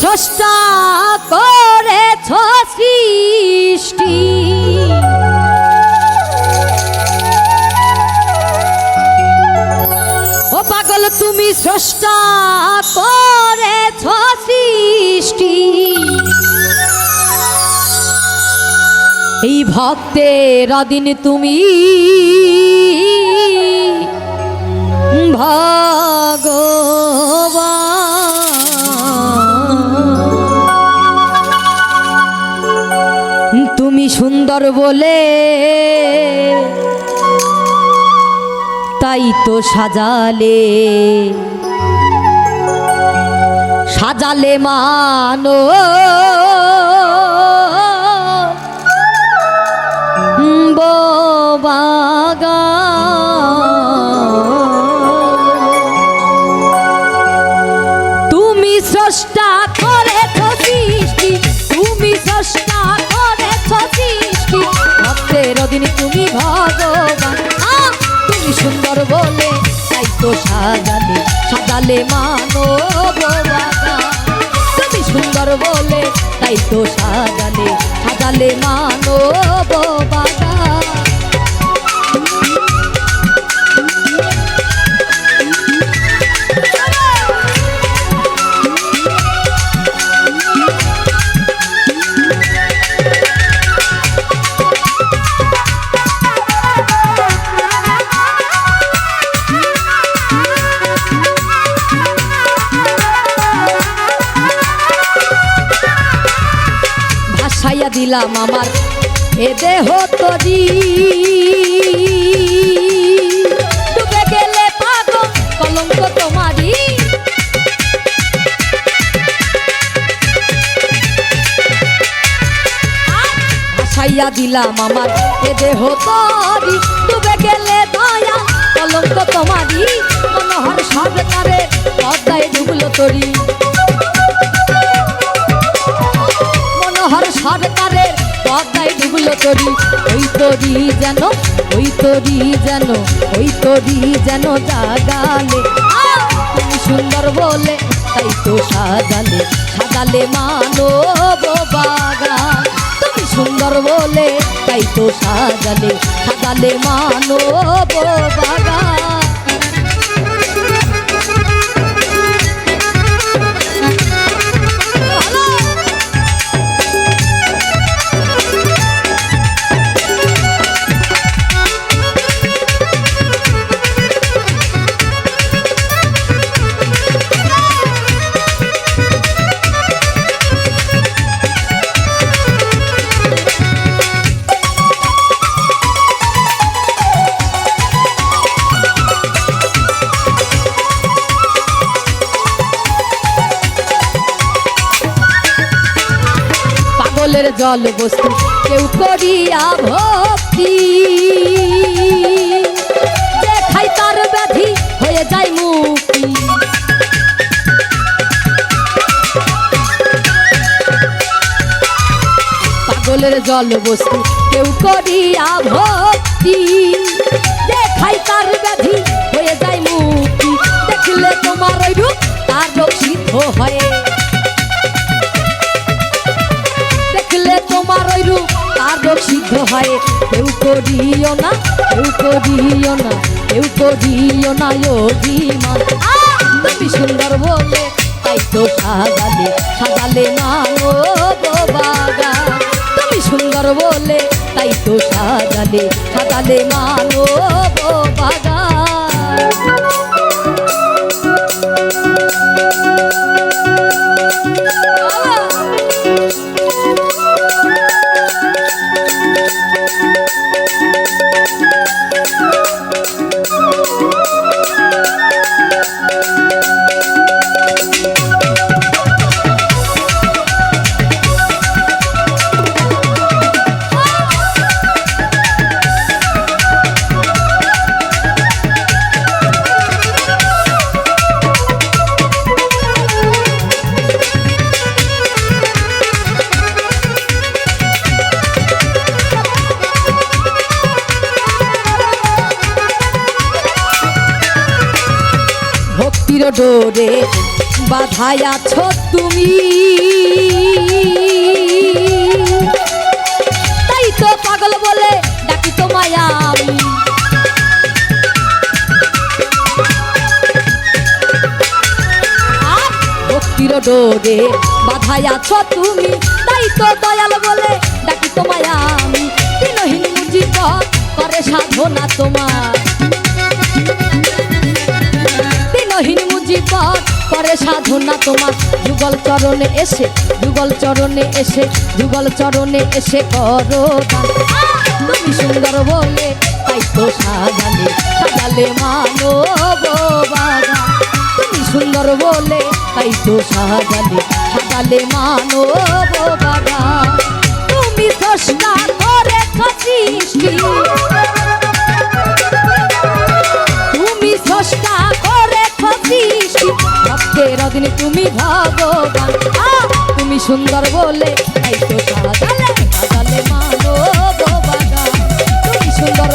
স্রষ্টা করেছ সৃষ্টি। ও পাগল তুমি স্রষ্টা করেছ সৃষ্টি। এই ভক্তের অদিন তুমি ভগবান। তুমি সুন্দর বলে তাই তো সাজালে। সাজালে মানো। তুমি স্রষ্টা করেছ সৃষ্টি তুমি স্রষ্টা করেছ সৃষ্টি ভক্তের অধীন তুমি ভগবান! তুমি সুন্দর বলে, তাই তো সাজালে সাজালে মানো তুমি সুন্দর বলে, তাই তো সাজালে সাজালে মানো বাবা দিলাম আমার। এ দেহ তরি। দিলাম আমার। এ দেহ তরি, ডুবে গেলে দয়া কলঙ্ক তোমারি মনোহর সরকারে পদ্মায় ডুবলো তরি। সরকারের পদ্মায় ডুবলো তরি। ওই তরি যেন, ওই তরি যেন, ওই তরি যেন জাগালে! তুমি সুন্দর বলে, তাই তো সাজালে। সাজালে মানব বাগান। তুমি সুন্দর বলে, তাই তো সাজালে। সাজালে মানব বাগান। পাগলের জল বস্তু। কেউ করিয়া ভক্তি। দেখাই তার ব্যাধি, হয়ে যায় মুক্তি। পাগলের জল বস্তু, কেউ করিয়া ভক্তি। দেখাই তার ব্যাধি, হয়ে যায় মুক্তি। দেখলে তোমার ওই রূপ, তার সিদ্ধ হয়ে রোগ সিদ্ধ হয়, কেউ করিও না, কেউ করিও না, কেউ করিও না অভিমান তুমি সুন্দর বলে, তাই তো সাজালে সাজালে মানো বাগা। তুমি সুন্দর বলে, তাই তো সাজালে সাজালে মানো ভক্তির ডোরে বাধায় আছো তুমি। তাই তো পাগল বলে ডাকি তোমায় আমি। ভক্তির ডোরে বাধায় আছো তুমি। তাই তো দয়াল বলে ডাকি তোমায় আমি। দিনহীন মুজিব করে সাধনা তোমার। করে সাধনা তোমার। যুগল চরণে এসে, যুগল চরণে এসে, যুগল চরণে এসে করো তুমি সুন্দর বলে তাই তো সাজালে সাজালে মানো বাবা তুমি সুন্দর বলে তাই তো সাজালে সাজালে মানো বাবা ভাগ্নে তুমি ভগবান তুমি সুন্দর বলে তাই তো সাজালে গো মানো তুমি সুন্দর